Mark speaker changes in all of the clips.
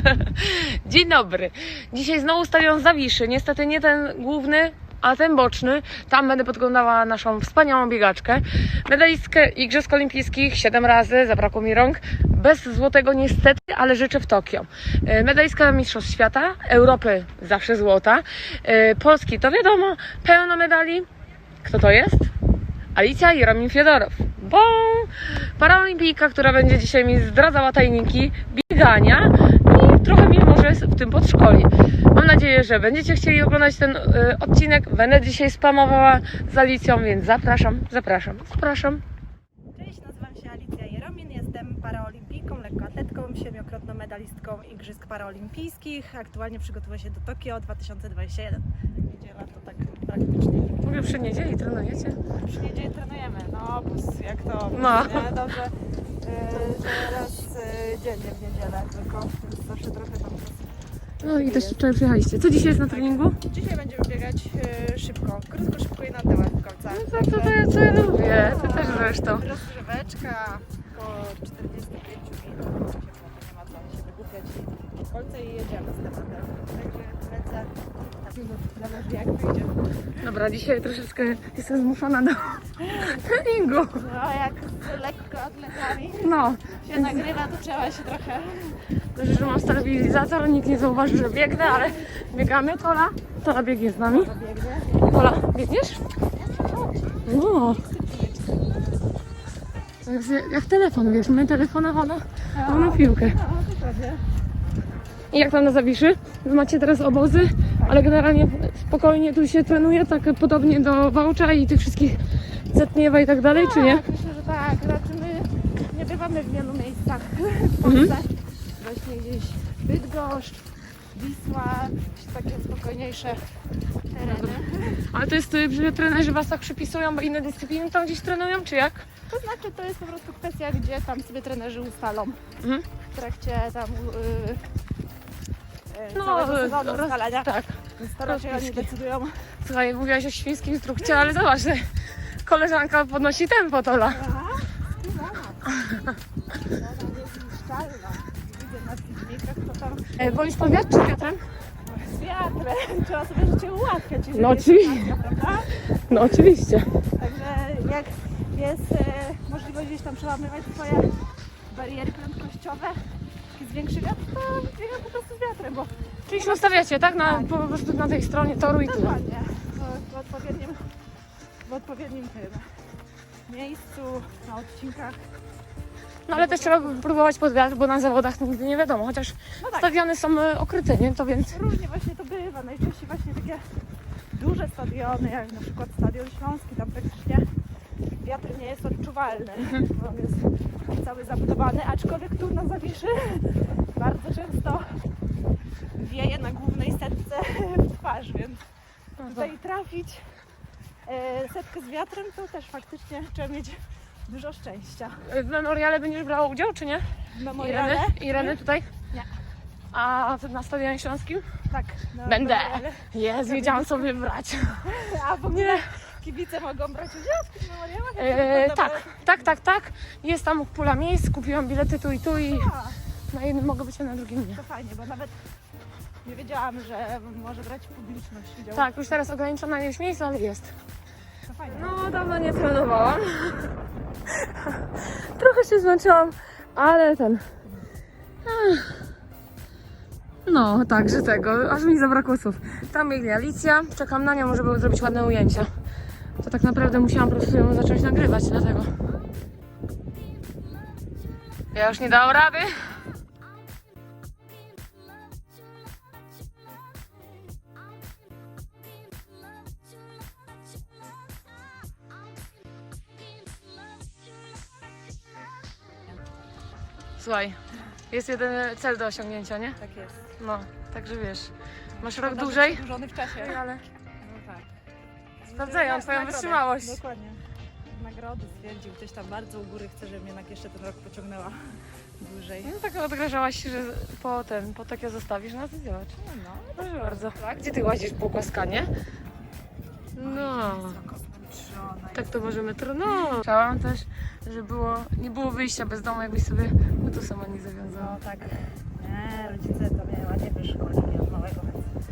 Speaker 1: Dzień dobry. Dzisiaj znowu stadion Zawiszy. Niestety nie ten główny, a ten boczny. Tam będę podglądała naszą wspaniałą biegaczkę. Medalistkę Igrzysk Olimpijskich 7 razy, zabrakło mi rąk. Bez złotego niestety, ale życzę w Tokio. E, Medalistka Mistrzostw Świata, Europy zawsze złota. E, Polski to wiadomo, pełno medali. Kto to jest? Alicja Jeromin Fiodorow. Bo paraolimpijka, która będzie dzisiaj mi zdradzała tajniki biegania trochę mnie może w tym podszkoli. Mam nadzieję, że będziecie chcieli oglądać ten y, odcinek. Będę dzisiaj spamowała z Alicją, więc zapraszam, zapraszam, zapraszam.
Speaker 2: Cześć, nazywam się Alicja Jeromin, jestem paraolimpijką, lekkoatletką, siedmiokrotną medalistką Igrzysk Paraolimpijskich. Aktualnie przygotowuję się do Tokio 2021. Niedziela to tak praktycznie.
Speaker 1: Mówię, przy niedzieli trenujecie?
Speaker 2: Przy niedzieli trenujemy, no bus, jak to
Speaker 1: No.
Speaker 2: nie? Dobrze, yy, że raz yy, dziennie w niedzielę tylko, więc zawsze trochę tam
Speaker 1: No i też wczoraj przyjechaliście. Co dzisiaj jest na treningu?
Speaker 2: Dzisiaj będziemy biegać yy, szybko, krótko, szybko i na temat w kolcach.
Speaker 1: No tak, to, to ja co ja lubię. Ty też zresztą.
Speaker 2: Rozgrzeweczka, około 45 minut. Nie ma co się wygłupiać. Kolce i jedziemy z tematem. Także lecę. Na minut zależy jak wyjdzie.
Speaker 1: Dobra, dzisiaj troszeczkę jestem zmuszona do treningu.
Speaker 2: No jak lekko atletami
Speaker 1: No,
Speaker 2: się nagrywa, to trzeba się trochę...
Speaker 1: Dobrze, że mam stabilizator, nikt nie zauważy, że biegnę, ale biegamy. Tola, Tola biegnie z nami. Tola, biegniesz? No. To jest jak telefon, wiesz, my telefonem, ona, a ona piłkę. I jak tam na Zawiszy? Wy macie teraz obozy, ale generalnie spokojnie tu się trenuje, tak podobnie do Wałcza i tych wszystkich Zetniewa i tak dalej, czy nie?
Speaker 2: Tak, tak. Znaczy my nie bywamy w wielu miejscach w
Speaker 1: Mhm.
Speaker 2: Polsce. Właśnie gdzieś Bydgoszcz, Wisła, jakieś takie spokojniejsze tereny.
Speaker 1: Ale to jest, że trenerzy was tak przypisują, bo inne dyscypliny tam gdzieś trenują, czy jak?
Speaker 2: To znaczy to jest po prostu kwestia, gdzie tam sobie trenerzy ustalą
Speaker 1: Mhm.
Speaker 2: w trakcie tam yy, yy,
Speaker 1: No,
Speaker 2: sezonu
Speaker 1: roz-
Speaker 2: ustalania.
Speaker 1: Tak.
Speaker 2: Więc to raczej oni decydują.
Speaker 1: Słuchaj, mówiłaś o świńskim strukcie, ale zobacz, koleżanka podnosi tempo, Tola.
Speaker 2: Aha, Ona jest niszczalna. Filmikach, to tam
Speaker 1: E, wolisz pan wiatr czy wiatrem?
Speaker 2: z wiatrem. Trzeba sobie życie ułatwiać. jeżeli
Speaker 1: No
Speaker 2: jest
Speaker 1: oczywiście.
Speaker 2: prawda?
Speaker 1: No oczywiście.
Speaker 2: Także jak jest e, możliwość gdzieś tam przełamywać swoje bariery prędkościowe, jest większy wiatr, to biegam po prostu z wiatrem, bo
Speaker 1: Czyli się ustawiacie, tak? Na, po prostu na tej stronie toru i tyle.
Speaker 2: dokładnie w, w odpowiednim, w odpowiednim tym miejscu, na odcinkach.
Speaker 1: No ale też trzeba próbować pod wiatr, bo na zawodach nigdy nie wiadomo, chociaż
Speaker 2: No tak,
Speaker 1: stadiony są e, okryte, nie? To więc...
Speaker 2: różnie właśnie to bywa. Najczęściej właśnie takie duże stadiony, jak na przykład Stadion Śląski, tam praktycznie wiatr nie jest odczuwalny. bo On jest cały zabudowany, aczkolwiek tu na Zawiszy bardzo często wieje na głównej setce w twarz, więc tutaj trafić e, setkę z wiatrem to też faktycznie trzeba mieć dużo szczęścia.
Speaker 1: W memoriale będziesz brała udział, czy nie?
Speaker 2: W memoriale?
Speaker 1: Ireny tutaj?
Speaker 2: Nie.
Speaker 1: A na Stadionie Śląskim?
Speaker 2: Tak. na
Speaker 1: Będę. Jest, wiedziałam co wybrać.
Speaker 2: A w ogóle
Speaker 1: Nie.
Speaker 2: kibice mogą brać udział w tych memoriałach? Jak
Speaker 1: E,
Speaker 2: to
Speaker 1: tak, tak, tak, tak. Jest tam pula miejsc, kupiłam bilety tu i tu i
Speaker 2: A,
Speaker 1: na jednym mogę być, a na drugim nie.
Speaker 2: to fajnie, bo nawet nie wiedziałam, że może brać publiczność udział.
Speaker 1: Tak, już teraz ograniczona ilość miejsc, ale jest. No, dawno nie trenowałam. Trochę się zmęczyłam, ale ten. No, także tego, aż mi zabrakło słów. Tam biegnie Alicja, czekam na nią, żeby zrobić ładne ujęcia. To tak naprawdę musiałam po prostu ją zacząć nagrywać, dlatego. Ja już nie dałam rady. Słuchaj, jest jeden cel do osiągnięcia, nie?
Speaker 2: Tak jest.
Speaker 1: No, także wiesz, masz rok
Speaker 2: Szkoda, że
Speaker 1: dłużej,
Speaker 2: Przedłużony w czasie.
Speaker 1: ale
Speaker 2: No tak.
Speaker 1: sprawdzają twoją
Speaker 2: Nagrodę.
Speaker 1: wytrzymałość.
Speaker 2: Dokładnie. Nagrody stwierdził gdzieś tam bardzo u góry, chce, żebym jednak jeszcze ten rok pociągnęła dłużej.
Speaker 1: No tak odgrażałaś się, że po ten, po takie zostawisz nas zobacz.
Speaker 2: No,
Speaker 1: Proszę bardzo. Gdzie ty łazisz po Kłaskanie? No, tak to możemy to, no. Chciałam też, żeby było, nie było wyjścia bez domu, jakbyś sobie tu sama nie zawiązała.
Speaker 2: No tak. Nie, rodzice to mnie ładnie wyszkolili od małego, więc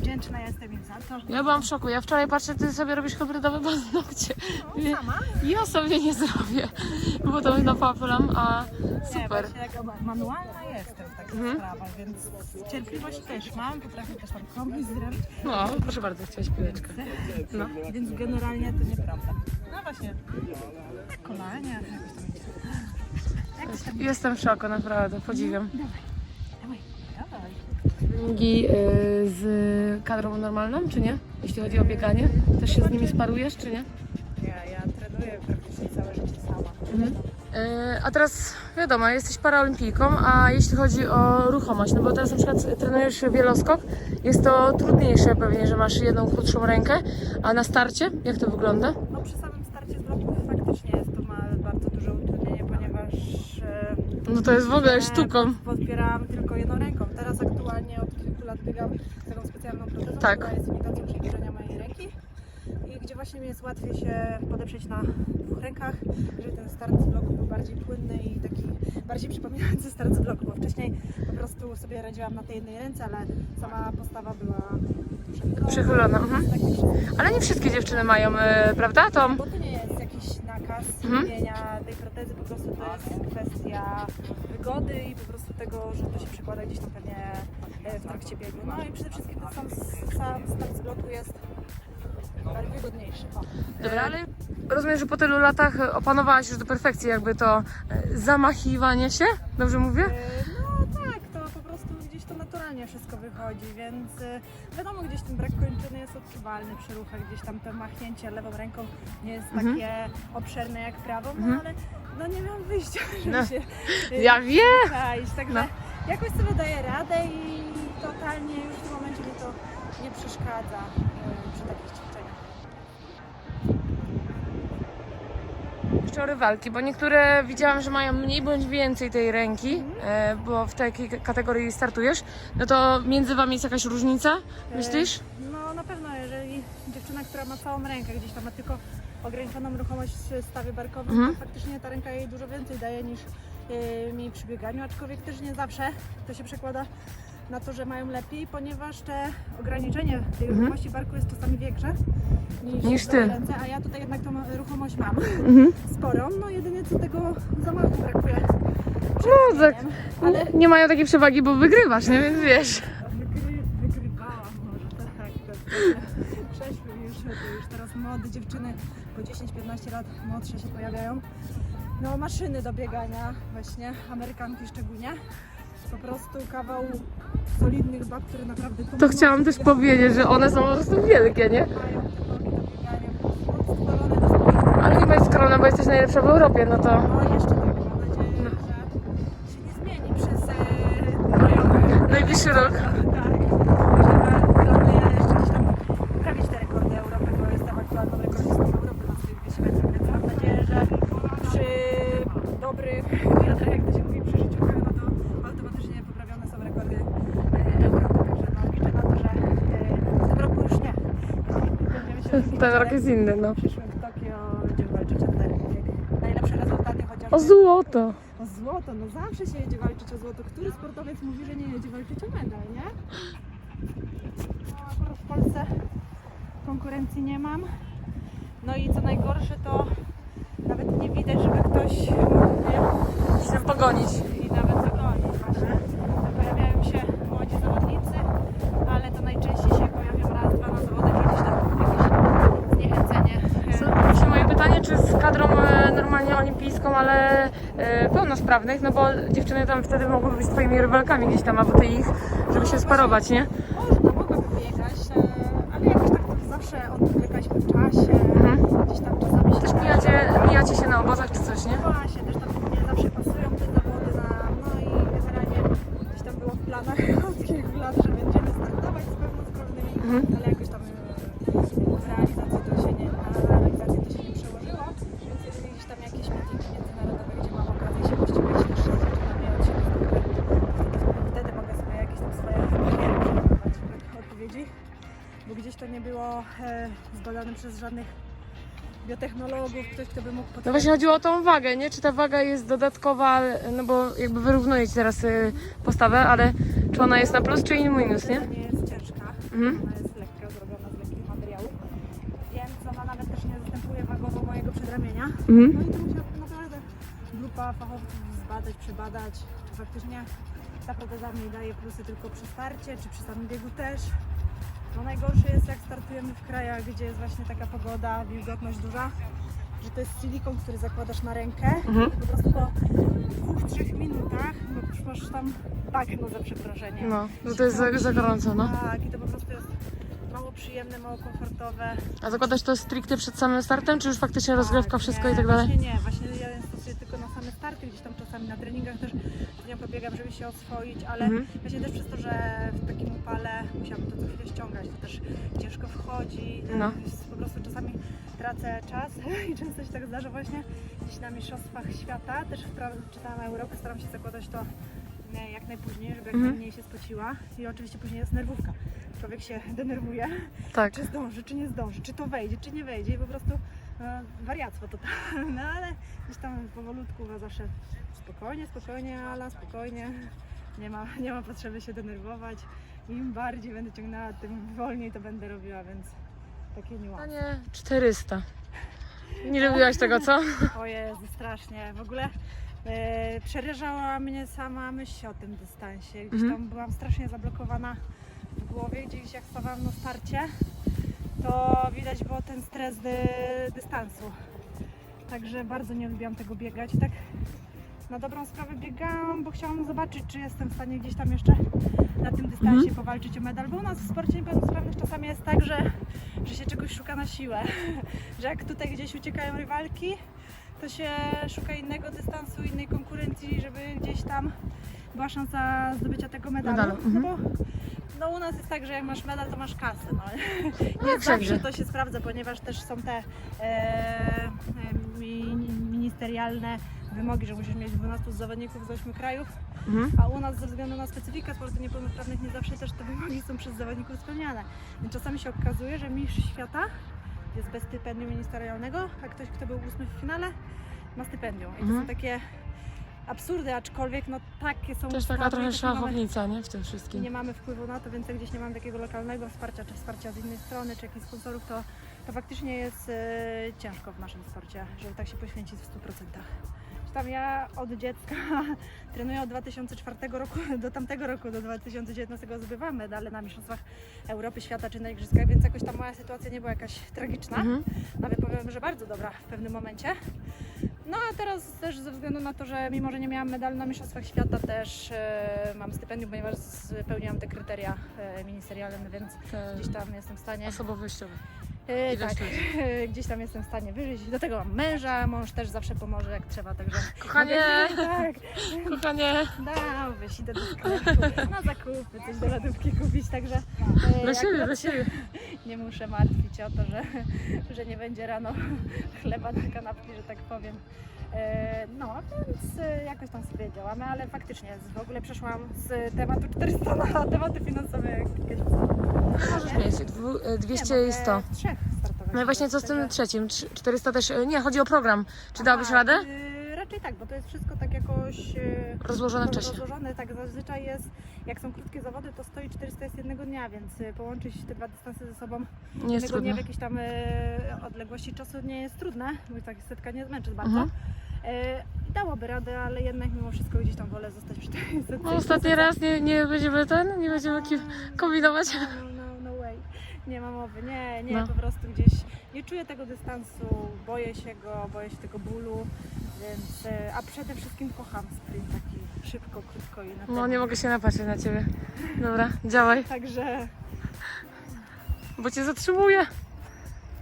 Speaker 2: wdzięczna jestem im za to.
Speaker 1: Ja byłam w szoku. Ja wczoraj patrzę, ty sobie robisz hybrydowe paznokcie. Nie,
Speaker 2: Sama?
Speaker 1: Ja sobie nie zrobię, bo to napapulam, a
Speaker 2: Nie,
Speaker 1: super.
Speaker 2: właśnie taka ma- manualna jestem w takich
Speaker 1: Mhm.
Speaker 2: sprawach, więc cierpliwość też mam, potrafię też tam komuś zrobić,
Speaker 1: No, proszę bardzo, chciałaś piłeczkę. No.
Speaker 2: więc generalnie to nieprawda. No właśnie, kolanie, jakoś tam idzie.
Speaker 1: Jestem w szoku, naprawdę, podziwiam.
Speaker 2: Dawaj, dawaj.
Speaker 1: Treningi y, z kadrą normalną, czy nie? Jeśli chodzi o bieganie, też się z nimi sparujesz, czy nie?
Speaker 2: Ja, ja trenuję praktycznie całe życie sama.
Speaker 1: Mhm. Y, A teraz wiadomo, jesteś paraolimpijką, a jeśli chodzi o ruchomość, no bo teraz na przykład trenujesz wieloskok, jest to trudniejsze pewnie, że masz jedną krótszą rękę, a na starcie jak to wygląda?
Speaker 2: No przy samym starcie z bloków faktycznie jest to ma bardzo duże utrudnienie, ponieważ e,
Speaker 1: No to jest w ogóle
Speaker 2: e,
Speaker 1: sztuką.
Speaker 2: Podpierałam tylko jedną ręką. Teraz aktualnie od kilku lat biegam z taką specjalną protezą,
Speaker 1: Tak.
Speaker 2: która jest imitacją przewieszenia mojej ręki. I gdzie właśnie mi jest łatwiej się podeprzeć na dwóch rękach, żeby ten start z bloku był bardziej płynny i taki bardziej przypominający start z bloku, bo wcześniej po prostu sobie radziłam na tej jednej ręce, ale sama postawa była przechylona.
Speaker 1: Mhm.
Speaker 2: Tak, wszystko.
Speaker 1: Ale nie wszystkie dziewczyny mają, y, prawda?
Speaker 2: Bo to nie jest nakaz
Speaker 1: Mhm.
Speaker 2: zmieniania tej protezy, po prostu to jest kwestia wygody i po prostu tego, że to się przekłada gdzieś tam pewnie e, w trakcie biegu. No i przede wszystkim ten sam, sam start z bloku jest wygodniejszy.
Speaker 1: Dobra, ale rozumiem, że po tylu latach opanowałaś już do perfekcji jakby to e, zamachiwanie się, dobrze mówię?
Speaker 2: Wychodzi, więc e, wiadomo, gdzieś ten brak kończyny jest odczuwalny przy ruchach, gdzieś tam to machnięcie lewą ręką nie jest
Speaker 1: Mhm.
Speaker 2: takie obszerne jak prawą, no
Speaker 1: Mhm.
Speaker 2: ale no nie miałam wyjścia, żeby
Speaker 1: No.
Speaker 2: się e,
Speaker 1: Ja wiem!
Speaker 2: Cześć, także
Speaker 1: No.
Speaker 2: jakoś sobie daję radę i totalnie już w tym momencie mi to nie przeszkadza e, przy takich
Speaker 1: Jeszcze o rywalki, bo niektóre widziałam, że mają mniej bądź więcej tej ręki, e, bo w takiej kategorii startujesz, no to między wami jest jakaś różnica, myślisz?
Speaker 2: E, No na pewno, jeżeli dziewczyna, która ma całą rękę, gdzieś tam ma tylko ograniczoną ruchomość w stawie barkowym,
Speaker 1: Mhm.
Speaker 2: to faktycznie ta ręka jej dużo więcej daje niż e, mi przy bieganiu, aczkolwiek też nie zawsze to się przekłada na to, że mają lepiej, ponieważ te ograniczenie tej
Speaker 1: Mhm.
Speaker 2: ruchomości barku jest czasami większe niż,
Speaker 1: Niż ty.
Speaker 2: ręce, a ja tutaj jednak tą ruchomość mam.
Speaker 1: Mhm.
Speaker 2: sporą, no jedynie co tego zamachu brakuje.
Speaker 1: No, tak.
Speaker 2: Ale
Speaker 1: Nie mają takiej przewagi, bo wygrywasz, nie? Więc wiesz.
Speaker 2: wygry, wygrywałam może, tak. To, prześły już, już teraz młode dziewczyny po 10-15 lat młodsze się pojawiają. No maszyny do biegania właśnie, Amerykanki szczególnie. Po prostu kawał solidnych bab, które naprawdę
Speaker 1: To
Speaker 2: pomogą
Speaker 1: chciałam też powiedzieć, że one są po prostu wielkie, nie? Ale nie bądź skromna, bo jesteś najlepsza w Europie, no to...
Speaker 2: No jeszcze tak, mam nadzieję, że się nie zmieni przez e,
Speaker 1: Najbliższy rok.
Speaker 2: Tak, że planuję jeszcze gdzieś tam poprawić te rekordy Europy, bo jestem aktualną rekordzistką Europy na swoich 200 metrów, więc mam nadzieję, że przy dobrych wiatrach, jak to się mówi, przy życiu, no to automatycznie poprawione są rekordy e, Europy, także no, liczę na to, że e, w tym roku już nie. Będziemy się rozwijać,
Speaker 1: Ten rok jest inny, no.
Speaker 2: W przyszłym Tokio będziemy walczyć o te najlepsze rezultaty, chociażby
Speaker 1: O złoto!
Speaker 2: o złoto, no zawsze się jedzie walczyć o złoto. Który sportowiec mówi, że nie jedzie walczyć o medal, nie? No, akurat w Polsce konkurencji nie mam. No i co najgorsze, to nawet nie widać, żeby ktoś mógł mnie
Speaker 1: Chcę pogonić.
Speaker 2: i nawet
Speaker 1: olimpijską, ale e, pełnosprawnych, no bo dziewczyny tam wtedy mogły być twoimi rywalkami gdzieś tam, a ty ich, żeby się sparować, nie?
Speaker 2: Można, mogłabym biegać, ale jakoś tak to zawsze odwlekaliśmy w czasie.
Speaker 1: Mhm.
Speaker 2: Gdzieś tam czasami się
Speaker 1: Też mijacie, mijacie się na obozach czy coś, nie?
Speaker 2: Właśnie, też tam nie zawsze pasują te zawody nam. No i generalnie gdzieś tam było w planach od kilku lat, że będziemy startować z pełnosprawnymi,
Speaker 1: Mhm.
Speaker 2: Zbadane przez żadnych biotechnologów, ktoś, kto by mógł
Speaker 1: No właśnie chodziło o tą wagę, nie? Czy ta waga jest dodatkowa, no bo jakby wyrównuje ci teraz y, postawę, ale czy ona jest na plus, czy minus, nie?
Speaker 2: nie jest ciężka,
Speaker 1: Mhm.
Speaker 2: ona jest lekka, zrobiona z lekkich materiałów, więc ona nawet też nie zastępuje wagowo mojego przedramienia.
Speaker 1: Mhm.
Speaker 2: No i to musiała naprawdę grupa fachowców zbadać, przebadać, czy faktycznie ta proteza mi daje plusy tylko przy starcie, czy przy samym biegu też. No najgorsze jest jak startujemy w krajach, gdzie jest właśnie taka pogoda, wilgotność duża, że to jest silikon, który zakładasz na rękę
Speaker 1: Mhm.
Speaker 2: po prostu po dwóch, trzech minutach no, już masz tam bagno za przeproszeniem.
Speaker 1: No, no to jest za, za gorąco, no.
Speaker 2: Tak, i to po prostu jest mało przyjemne, mało komfortowe.
Speaker 1: A zakładasz to stricte przed samym startem, czy już faktycznie rozgrywka,
Speaker 2: Tak,
Speaker 1: wszystko
Speaker 2: nie,
Speaker 1: i tak dalej?
Speaker 2: Właśnie nie, właśnie ja stosuję tylko na same starty, gdzieś tam czasami na treningach też z nią pobiegam, żeby się oswoić, ale
Speaker 1: Mhm.
Speaker 2: właśnie też przez to, że w takim upale musiałabym to co chwilę ściągać, to też ciężko wchodzi,
Speaker 1: No.
Speaker 2: po prostu czasami tracę czas i często się tak zdarza właśnie gdzieś na mistrzostwach świata, też w pra- czy tam Europy staram się zakładać to jak najpóźniej, żeby jak
Speaker 1: Mhm.
Speaker 2: najmniej się spociła i oczywiście później jest nerwówka. Człowiek się denerwuje,
Speaker 1: Tak.
Speaker 2: czy zdąży, czy nie zdąży, czy to wejdzie, czy nie wejdzie i po prostu e, wariactwo totalne, ale gdzieś tam powolutku chyba zawsze spokojnie, spokojnie, ala, spokojnie, nie ma, nie ma potrzeby się denerwować, im bardziej będę ciągnęła, tym wolniej to będę robiła, więc takie niuanse.
Speaker 1: Panie 400. Nie lubiłaś tego, co?
Speaker 2: O Jezu, strasznie, w ogóle e, przerażała mnie sama myśl o tym dystansie, gdzieś
Speaker 1: Mhm.
Speaker 2: tam byłam strasznie zablokowana głowie, gdzieś jak stawałam na starcie, to widać było ten stres dy, dystansu. Także bardzo nie lubiłam tego biegać. Tak na dobrą sprawę biegałam, bo chciałam zobaczyć, czy jestem w stanie gdzieś tam jeszcze na tym dystansie
Speaker 1: Mhm.
Speaker 2: powalczyć o medal. Bo u nas w sporcie niepełnosprawnych czasami jest tak, że, że się czegoś szuka na siłę. że jak tutaj gdzieś uciekają rywalki, to się szuka innego dystansu, innej konkurencji, żeby gdzieś tam była szansa zdobycia tego medalu.
Speaker 1: Medalu,
Speaker 2: No
Speaker 1: mhm.
Speaker 2: bo no u nas jest tak, że jak masz medal, to masz kasę. No. Nie
Speaker 1: jak
Speaker 2: zawsze to się sprawdza, ponieważ też są te e, e, mi, ministerialne wymogi, że musisz mieć 12 zawodników z 8 krajów,
Speaker 1: Mhm.
Speaker 2: a u nas ze względu na specyfikę sportu niepełnosprawnych nie zawsze też te wymogi są przez zawodników spełniane. Więc czasami się okazuje, że mistrz świata jest bez stypendium ministerialnego, a ktoś, kto był ósmy w finale, ma stypendium. I to
Speaker 1: Mhm.
Speaker 2: są takie absurdy, aczkolwiek no takie są
Speaker 1: Też taka
Speaker 2: ustawy,
Speaker 1: trochę szachownica, nie? W tym wszystkim.
Speaker 2: nie mamy wpływu na to, więc jak gdzieś nie mamy takiego lokalnego wsparcia, czy wsparcia z innej strony, czy jakichś sponsorów, to, to faktycznie jest e, ciężko w naszym sporcie, żeby tak się poświęcić w 100%. Czy Tam ja od dziecka trenuję od 2004 roku do tamtego roku, do 2019 zdobywałam medale na Mistrzostwach Europy, Świata czy na Igrzyskach, więc jakoś ta moja sytuacja nie była jakaś tragiczna
Speaker 1: Mhm.
Speaker 2: nawet powiem, że bardzo dobra w pewnym momencie. No a teraz też ze względu na to, że mimo, że nie miałam medalu na Mistrzostwach Świata, też e, mam stypendium, ponieważ spełniłam te kryteria e, ministerialne, więc
Speaker 1: Te
Speaker 2: gdzieś tam jestem w stanie.
Speaker 1: osobowościowe.
Speaker 2: E, tak, gdzieś tam jestem w stanie wyżyć. Do tego mam męża, mąż też zawsze pomoże jak trzeba, także.
Speaker 1: Kochanie,
Speaker 2: Tak,
Speaker 1: kochanie.
Speaker 2: dałbyś, idę do sklepu na zakupy, coś do lodówki kupić, także. e,
Speaker 1: Dla siebie, dla siebie.
Speaker 2: nie muszę martwić o to, że, że nie będzie rano chleba na kanapki, że tak powiem. E, No, więc e, jakoś tam sobie działamy, ale faktycznie w ogóle przeszłam z tematu 400 na tematy finansowe. jak jakieś-
Speaker 1: Możesz mieć dwu- e, 200
Speaker 2: Nie,
Speaker 1: i 100.
Speaker 2: mogę w trzech startować.
Speaker 1: No i właśnie co z tym trzecim? Trz- 400 też, e, nie, chodzi o program. Czy dałabyś
Speaker 2: Aha,
Speaker 1: radę?
Speaker 2: y, raczej tak, bo to jest wszystko tak jakoś e,
Speaker 1: Rozłożone wcześniej.
Speaker 2: Rozłożone, tak zazwyczaj jest, jak są krótkie zawody, to stoi 400 jest jednego dnia, więc e, połączyć te dwa dystanse ze sobą
Speaker 1: Nie jest
Speaker 2: jednego dnia
Speaker 1: trudno.
Speaker 2: w jakiejś tam e, odległości czasu nie jest trudne, bo tak setka nie zmęczy bardzo.
Speaker 1: Mhm.
Speaker 2: E, i dałoby radę, ale jednak mimo wszystko gdzieś tam wolę zostać przy tej setce.
Speaker 1: No, ostatni raz nie, nie będziemy ten, nie będziemy ki- kombinować.
Speaker 2: No, no, no. Nie ma mowy, nie, nie,
Speaker 1: No.
Speaker 2: po prostu gdzieś nie czuję tego dystansu, boję się go, boję się tego bólu, więc, e, a przede wszystkim kocham sprint taki szybko, krótko i na
Speaker 1: No nie mogę się napatrzeć na ciebie. Dobra, działaj,
Speaker 2: Także
Speaker 1: bo cię zatrzymuję.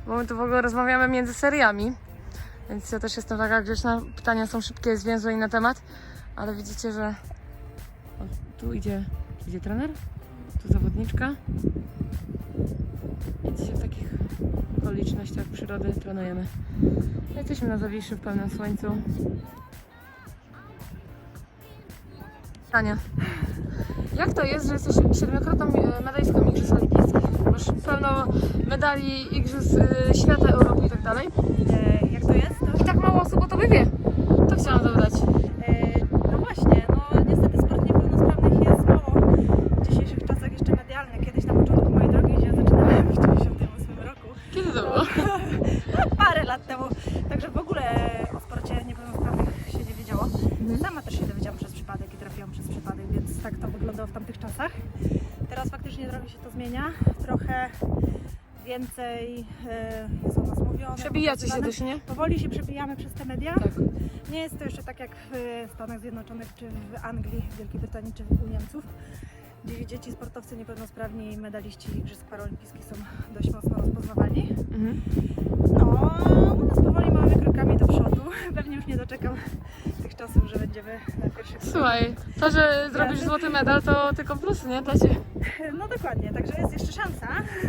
Speaker 1: Bo my tu w ogóle rozmawiamy między seriami. Więc ja też jestem taka grzeczna. Pytania są szybkie, zwięzłe i na temat. Ale widzicie, że o, tu idzie, idzie trener, tu zawodniczka. Więc się w takich okolicznościach przyrody trenujemy. Jesteśmy na Zawiszy w pełnym słońcu. Tania. Jak to jest, że jesteś siedmiokrotną e, medalistką Igrzysk Olimpijskich? Masz pełno medali Igrzysk e, Świata, Europy i tak dalej.
Speaker 2: E, jak to jest?
Speaker 1: I tak mało osób o tobie wie. To chciałam dodać.
Speaker 2: e, no właśnie, no niestety sport niepełnosprawnych jest mało w dzisiejszych czasach jeszcze medialny. Kiedyś na początku mojej drogi, gdzie ja zaczynałam w 1998 roku,
Speaker 1: Kiedy to było?
Speaker 2: no, parę lat temu, także w ogóle o sporcie niepełnosprawnych się nie wiedziało. Sama też się dowiedziałam przez przypadek i trafiłam przez przypadek, więc tak to wyglądało w tamtych czasach. Teraz faktycznie trochę się to zmienia, trochę więcej e, jest o nas mówione.
Speaker 1: Przebijacie się też, nie?
Speaker 2: Powoli się przebijamy przez te media.
Speaker 1: Tak.
Speaker 2: Nie jest to jeszcze tak jak w Stanach Zjednoczonych, czy w Anglii, w Wielkiej Brytanii, czy u Niemców, gdzie dzieci, sportowcy niepełnosprawni i medaliści Igrzysk Paralimpijskich są dość mocno rozpoznawalni.
Speaker 1: Mhm.
Speaker 2: No, u nas powoli małymi krokami do przodu. Pewnie już nie doczekam tych czasów, że będziemy na pierwszych
Speaker 1: Słuchaj, to, że zrobisz złoty medal, to tylko plus, nie? Dla Ciebie.
Speaker 2: No dokładnie, także jest jeszcze szansa.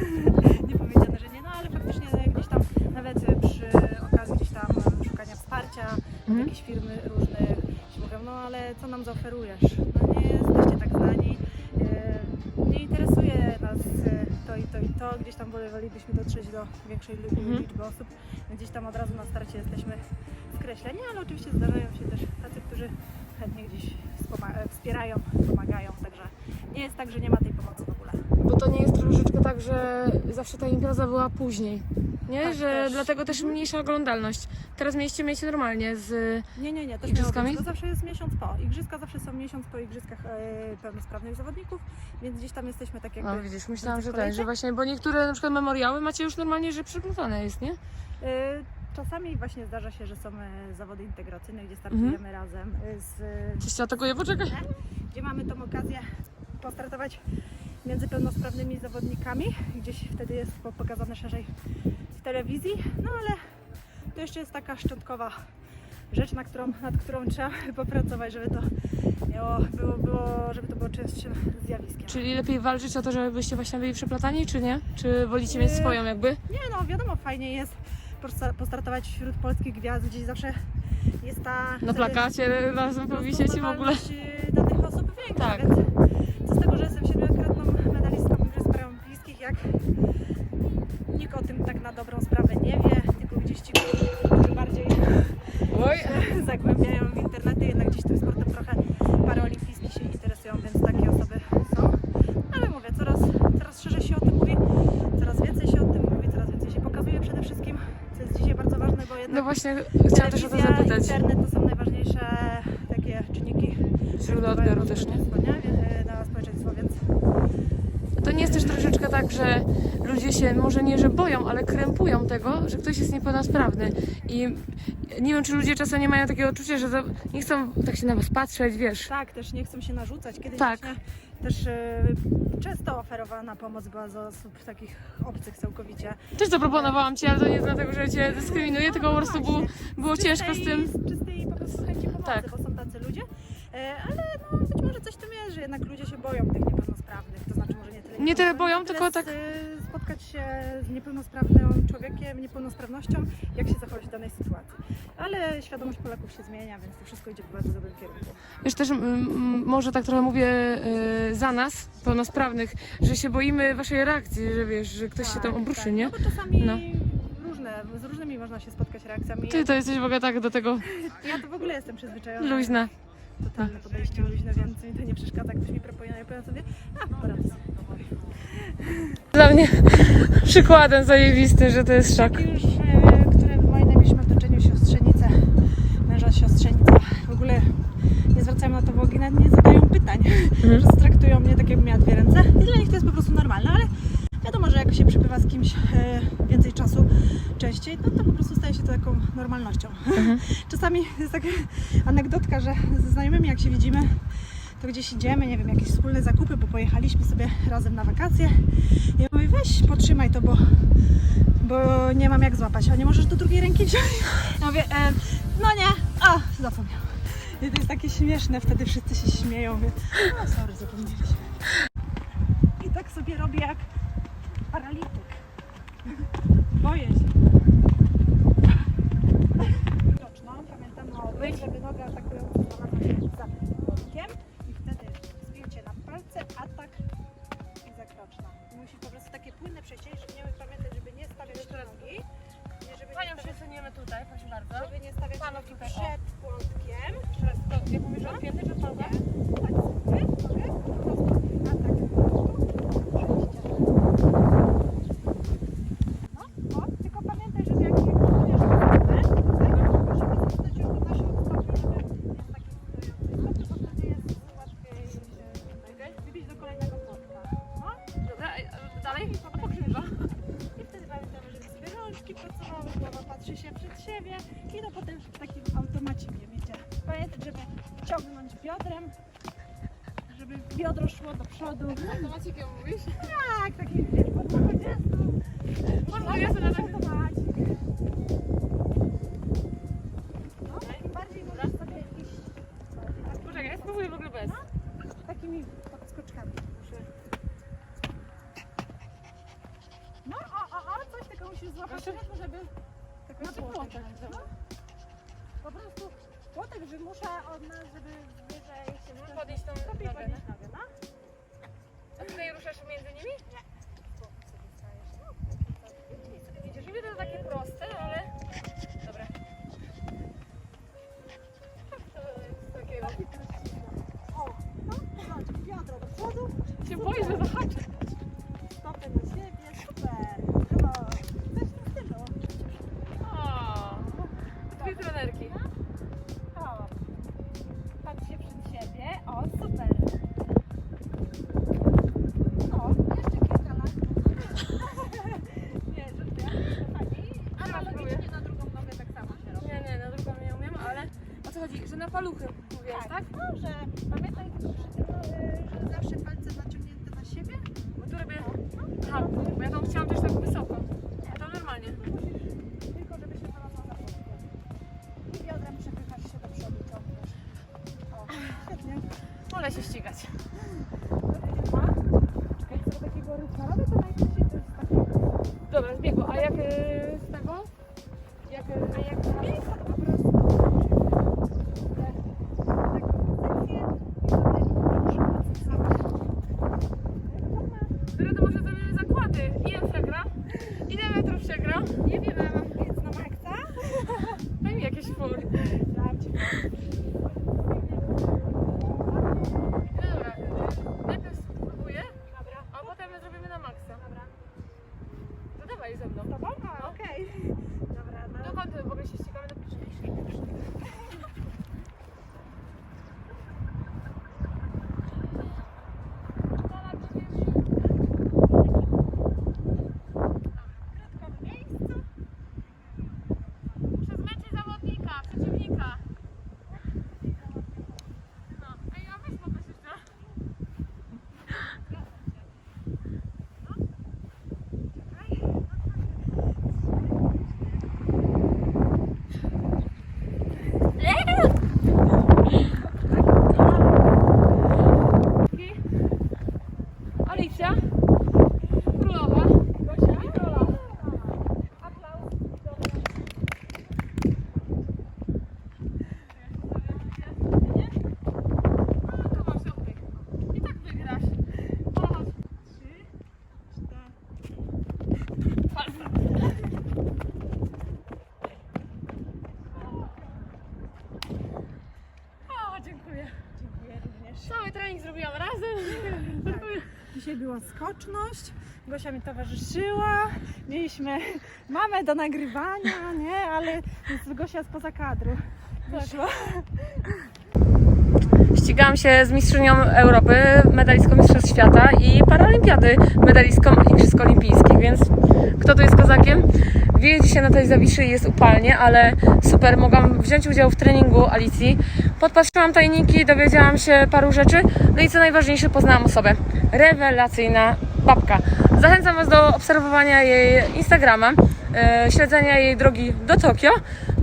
Speaker 2: Nie powiedziane, że nie, no ale faktycznie gdzieś tam nawet przy okazji gdzieś tam szukania wsparcia od
Speaker 1: Mhm.
Speaker 2: jakichś firmy różnych się mówią, no ale co nam zaoferujesz? No nie jesteście tak znani, nie interesuje nas e, to i to i to, gdzieś tam wolelibyśmy dotrzeć do większej
Speaker 1: Mhm.
Speaker 2: liczby osób, gdzieś tam od razu na starcie jesteśmy skreśleni, ale oczywiście zdarzają się też tacy, którzy chętnie gdzieś wspoma- wspierają, pomagają, także nie jest tak, że nie ma tej pomocy w ogóle.
Speaker 1: Bo to nie jest troszeczkę tak, że zawsze ta impreza była później. Nie?
Speaker 2: Tak,
Speaker 1: że
Speaker 2: też.
Speaker 1: dlatego też mniejsza oglądalność. Teraz mieliście mieć normalnie z.
Speaker 2: Nie, nie, nie, też
Speaker 1: Igrzyskami?
Speaker 2: być. To zawsze jest miesiąc po. Igrzyska zawsze są miesiąc po igrzyskach e, pełnosprawnych zawodników, więc gdzieś tam jesteśmy tak jakby...
Speaker 1: O, widzisz, myślałam, że
Speaker 2: kolejce.
Speaker 1: że właśnie, bo niektóre na przykład memoriały macie już normalnie, że przygotowane jest, nie?
Speaker 2: E, Czasami właśnie zdarza się, że są e, zawody integracyjne, gdzie startujemy
Speaker 1: Mhm.
Speaker 2: razem e, z... e,
Speaker 1: Coś trzeba tego poczekaj.
Speaker 2: Gdzie mamy tą okazję postartować między pełnosprawnymi zawodnikami. Gdzieś wtedy jest po- pokazane szerzej telewizji. No ale to jeszcze jest taka szczątkowa rzecz, na którą, nad którą trzeba popracować, żeby to miało, było, było, żeby to było częstszym zjawiskiem.
Speaker 1: Czyli lepiej walczyć o to, żebyście właśnie byli przeplatani, czy nie? Czy wolicie mieć
Speaker 2: Yy,
Speaker 1: swoją jakby?
Speaker 2: Nie no, wiadomo, fajnie jest posta- postartować wśród polskich gwiazd, gdzieś zawsze jest ta...
Speaker 1: Na
Speaker 2: wtedy
Speaker 1: plakacie razem powisieć i w ogóle.
Speaker 2: rozpoznawalność, y, danych osób większa,
Speaker 1: Tak.
Speaker 2: więc jednak
Speaker 1: no właśnie chciałam też o to zapytać.
Speaker 2: internet to są najważniejsze takie czynniki
Speaker 1: Źródła odbioru też, nie?
Speaker 2: Wie- Na społeczeństwo, więc
Speaker 1: To nie jest też troszeczkę tak, że ludzie się może nie, że boją, ale krępują tego, że ktoś jest niepełnosprawny. I nie wiem, czy ludzie czasem nie mają takiego odczucia, że za- nie chcą tak się na was patrzeć, wiesz.
Speaker 2: tak, też nie chcą się narzucać. Kiedyś
Speaker 1: Tak.
Speaker 2: właśnie też e, często oferowana pomoc była z osób takich obcych całkowicie.
Speaker 1: Też zaproponowałam ci, ale to nie dlatego, że cię dyskryminuję, tylko po prostu było, było ciężko z tym.
Speaker 2: Z czystej po prostu chęci pomocy,
Speaker 1: Tak.
Speaker 2: bo są tacy ludzie. E, Ale no, być może coś w tym jest, że jednak ludzie się boją tych niepełnosprawnych. To znaczy może nie tyle
Speaker 1: Nie tyle boją,
Speaker 2: tyle
Speaker 1: tylko
Speaker 2: z,
Speaker 1: tak-
Speaker 2: spotkać się z niepełnosprawnym człowiekiem, niepełnosprawnością, jak się zachować w danej sytuacji. Ale świadomość Polaków się zmienia, więc to wszystko idzie w bardzo dobrym kierunku.
Speaker 1: Wiesz, też mm, mm, może tak trochę mówię y, za nas, pełnosprawnych, że się boimy waszej reakcji, że wiesz, że ktoś się tam obruszy,
Speaker 2: tak.
Speaker 1: nie?
Speaker 2: No bo czasami
Speaker 1: No.
Speaker 2: różne, z różnymi można się spotkać reakcjami.
Speaker 1: Ty to jesteś w ogóle tak do tego
Speaker 2: Ja to w ogóle jestem przyzwyczajona.
Speaker 1: luźna.
Speaker 2: Totalne podejście luźne, więc mi to nie przeszkadza. Ktoś mi proponuje, ja powiem sobie, a poradzę sobie.
Speaker 1: Dla mnie przykładem zajebistym, że to jest szok.
Speaker 2: Już, e, które w moim najbliższym otoczeniu siostrzenice, męża siostrzenica, w ogóle nie zwracają na to uwagi, nawet nie zadają pytań.
Speaker 1: Mhm.
Speaker 2: Prostu traktują mnie tak, jakbym miała dwie ręce i dla nich to jest po prostu normalne, ale wiadomo, że jak się przebywa z kimś e, więcej czasu, częściej, no to po prostu staje się to taką normalnością.
Speaker 1: Mhm.
Speaker 2: Czasami jest taka anegdotka, że ze znajomymi jak się widzimy, to gdzieś idziemy, nie wiem, jakieś wspólne zakupy, bo pojechaliśmy sobie razem na wakacje. I ja mówię, weź potrzymaj to, bo, bo nie mam jak złapać. A nie możesz do drugiej ręki wziąć? Ja mówię, e, no nie, a, zapomniałam. I to jest takie śmieszne, wtedy wszyscy się śmieją. Mówię, no sorry, zapomnieliśmy. I tak sobie robię jak paralityk. Boję się. stanno
Speaker 1: più pesci.
Speaker 2: tak wymusza od nas, żeby wyżej się
Speaker 1: podnieść tą nogę. Cały trening zrobiłam razem. Tak.
Speaker 2: Dzisiaj była skoczność, Gosia mi towarzyszyła, mieliśmy mamę do nagrywania, nie? Ale Gosia spoza kadru tak. wyszła.
Speaker 1: Ścigałam się z mistrzynią Europy, medalistką Mistrzostw Świata i Paralimpiady medalistką Igrzysk Olimpijskich, więc kto tu jest kozakiem? Wieje dzisiaj na tej Zawiszy jest upalnie, ale super, mogłam wziąć udział w treningu Alicji. Podpatrzyłam tajniki, dowiedziałam się paru rzeczy, no i co najważniejsze, poznałam osobę. Rewelacyjna babka. Zachęcam Was do obserwowania jej Instagrama, e, śledzenia jej drogi do Tokio.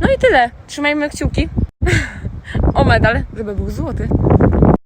Speaker 1: No i tyle. Trzymajmy kciuki o medal, żeby był złoty.